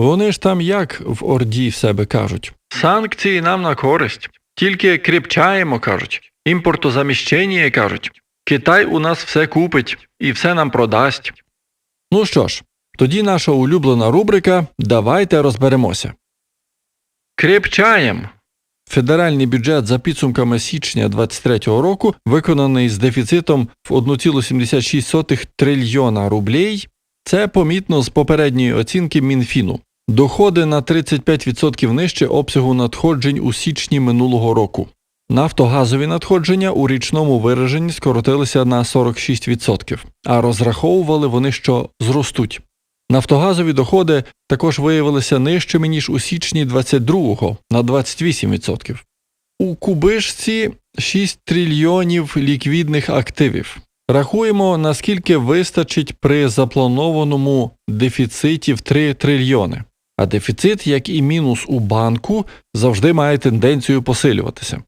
Вони ж там як в Орді в себе кажуть. Санкції нам на користь. Тільки кріпчаємо, кажуть. Імпортозаміщення, кажуть. Китай у нас все купить і все нам продасть. Ну що ж, тоді наша улюблена рубрика Давайте розберемося. Кріпчаєм. Федеральний бюджет за підсумками січня 2023 року виконаний з дефіцитом в 1,76 трильйона рублей. Це помітно з попередньої оцінки Мінфіну. Доходи на 35% нижче обсягу надходжень у січні минулого року. Нафтогазові надходження у річному вираженні скоротилися на 46%, а розраховували вони, що зростуть. Нафтогазові доходи також виявилися нижчими, ніж у січні 22-го на 28%. У кубишці 6 трильйонів ліквідних активів. Рахуємо, наскільки вистачить при запланованому дефіциті в 3 трильйони. А дефіцит, як і мінус у банку, завжди має тенденцію посилюватися.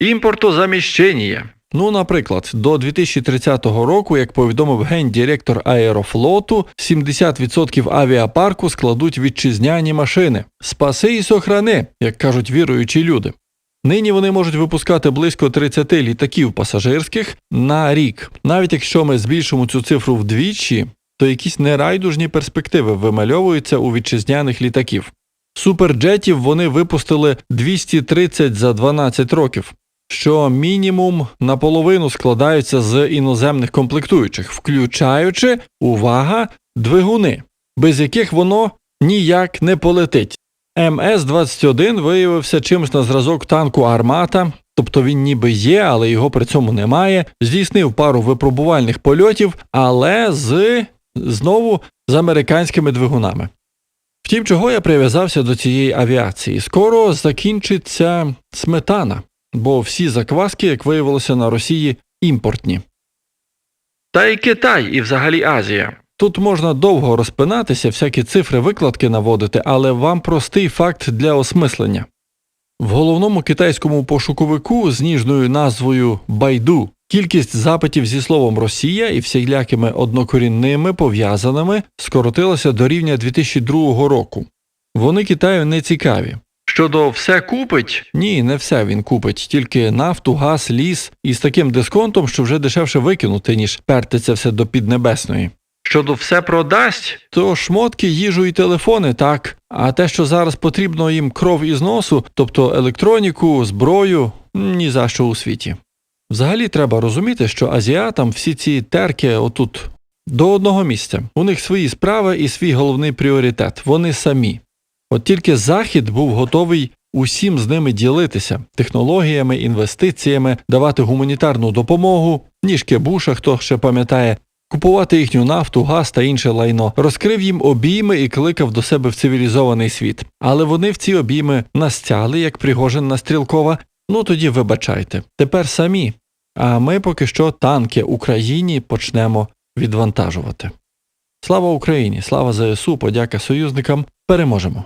Імпортозаміщення. Ну, наприклад, до 2030 року, як повідомив гендиректор Аерофлоту, 70% авіапарку складуть вітчизняні машини. Спаси і сохрани, як кажуть віруючі люди. Нині вони можуть випускати близько 30 літаків пасажирських на рік. Навіть якщо ми збільшимо цю цифру вдвічі, то якісь нерайдужні перспективи вимальовуються у вітчизняних літаків. Суперджетів вони випустили 230 за 12 років, що мінімум наполовину складаються з іноземних комплектуючих, включаючи, увага, двигуни, без яких воно ніяк не полетить. МС-21 виявився чимось на зразок танку Армата, тобто він ніби є, але його при цьому немає. Здійснив пару випробувальних польотів, але з знову з американськими двигунами. Втім, чого я прив'язався до цієї авіації? Скоро закінчиться сметана, бо всі закваски, як виявилося на Росії, імпортні. Та й Китай, і взагалі Азія. Тут можна довго розпинатися, всякі цифри викладки наводити, але вам простий факт для осмислення. В головному китайському пошуковику з ніжною назвою Байду кількість запитів зі словом Росія і всілякими однокорінними пов'язаними скоротилася до рівня 2002 року. Вони Китаю не цікаві. Щодо все купить? Ні, не все він купить, тільки нафту, газ, ліс і з таким дисконтом, що вже дешевше викинути, ніж перти все до Піднебесної. Щодо все продасть, то шмотки, їжу і телефони так. А те, що зараз потрібно їм кров із носу, тобто електроніку, зброю, ні за що у світі. Взагалі треба розуміти, що азіатам всі ці терки отут до одного місця. У них свої справи і свій головний пріоритет. Вони самі. От тільки Захід був готовий усім з ними ділитися технологіями, інвестиціями, давати гуманітарну допомогу, ніжки Буша, хто ще пам'ятає, купувати їхню нафту, газ та інше лайно, розкрив їм обійми і кликав до себе в цивілізований світ. Але вони в ці обійми настяли, як Пригожин на Стрілкова. Ну тоді вибачайте. Тепер самі. А ми поки що танки Україні почнемо відвантажувати. Слава Україні! Слава ЗСУ, подяка союзникам! Переможемо!